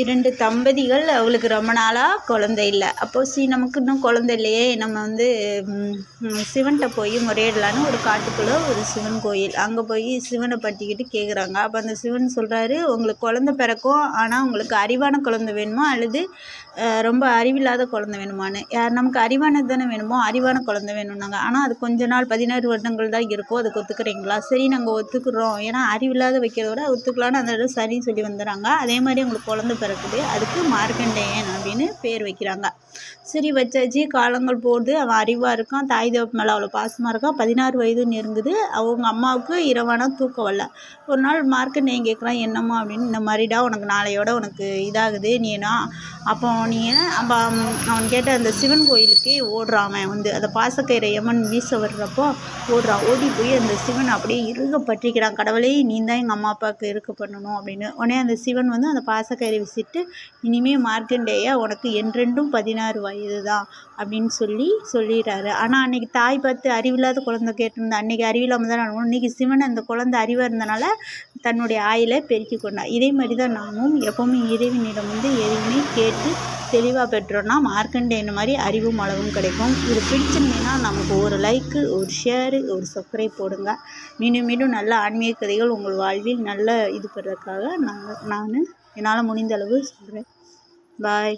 இரண்டு தம்பதிகள் அவளுக்கு ரொம்ப நாளாக குழந்தை இல்லை. அப்போது சரி நமக்கு இன்னும் குழந்தை இல்லையே நம்ம வந்து சிவன்கிட்ட போய் முறையிடலான்னு ஒரு காட்டுக்குள்ளே ஒரு சிவன் கோயில். அங்கே போய் சிவனை பற்றிக்கிட்டு கேட்குறாங்க அப்போ அந்த சிவன் சொல்கிறாரு உங்களுக்கு குழந்தை பிறக்கும் ஆனால் உங்களுக்கு அறிவான குழந்தை வேணுமா? அல்லது ரொம்ப அறிவில்லாத குழந்தை வேணுமான்னு? யார் நமக்கு அறிவானது தானே வேணுமோ அறிவான குழந்தை வேணும்னாங்க. ஆனால் அது கொஞ்ச நாள் பதினாறு வருடங்கள் தான் இருக்கும். அதுக்கு ஒத்துக்கிறீங்களா? சரி நாங்கள் ஒத்துக்குறோம். ஏன்னா அறிவில்லாத வைக்கிறத விட ஒத்துக்கலான்னு அந்த இடம் சரின்னு சொல்லி வந்துடுறாங்க. அதே மாதிரி உங்களுக்கு குழந்தை பிறக்குது. அதுக்கு மார்க்கண்டேயன் அப்படின்னு பேர் வைக்கிறாங்க. சரி வச்சாச்சு காலங்கள் போகுது அவன் அறிவாக இருக்கான் தாய் தேவப்பு மேலே அவ்வளோ பாசமாக இருக்கான். பதினாறு வயது நெருங்குது அவங்க அம்மாவுக்கு இரவான தூக்கம் வரல. ஒரு நாள் மார்க்கண்டேயன் கேட்குறான் என்னம்மா? அப்படின்னு இந்த மாதிரிடா உனக்கு நாளையோட உனக்கு இதாகுது நீ என்ன? அப்போ நீ அப்போ அவன் கேட்ட அந்த சிவன் கோயிலுக்கே ஓடுறான் அவன் வந்து. அந்த பாசக்கயிறை யமன் வீச வர்றப்போ ஓடுறான். ஓடி போய் அந்த சிவன் அப்படியே இறுக பற்றிக்கிறான். கடவுளே நீ தான் எங்கள் அம்மா அப்பாவுக்கு இருக்க பண்ணணும் அப்படின்னு. உடனே அந்த சிவன் வந்து அந்த பாசக்கயிறை விசிட்டு இனிமே மார்க்கண்டேயா உனக்கு என்றென்றும் பதினாறு வயது தான் அப்படின்னு சொல்லி சொல்லிடுறாரு. ஆனால் அன்னைக்கு தாய் பார்த்து அறிவில்லாத குழந்தை கேட்டிருந்தா அன்னைக்கு அறிவில்லாமல் தான் நடக்கணும் இன்னைக்கு சிவன் அந்த குழந்தை அறிவாக இருந்தனால தன்னுடைய ஆயிலை பெருக்கி கொண்டா இதே மாதிரி தான் நாமும் எப்போவுமே இறைவனிடம் வந்து எதுவுமே கேட்டு தெளிவாக பெற்றோன்னா மார்க்கண்டேயன் மாதிரி அறிவும் அளவும் கிடைக்கும். இது பிடிச்சிருந்தீங்கன்னா நமக்கு ஒரு லைக்கு ஒரு ஷேரு ஒரு சப்ஸ்கிரைப் போடுங்க. மீண்டும் மீண்டும் நல்ல ஆன்மீக கதைகள் உங்கள் வாழ்வில் நல்ல இது பெறதுக்காக நான் நான் என்னால் முடிந்த அளவு சொல்கிறேன் பாய்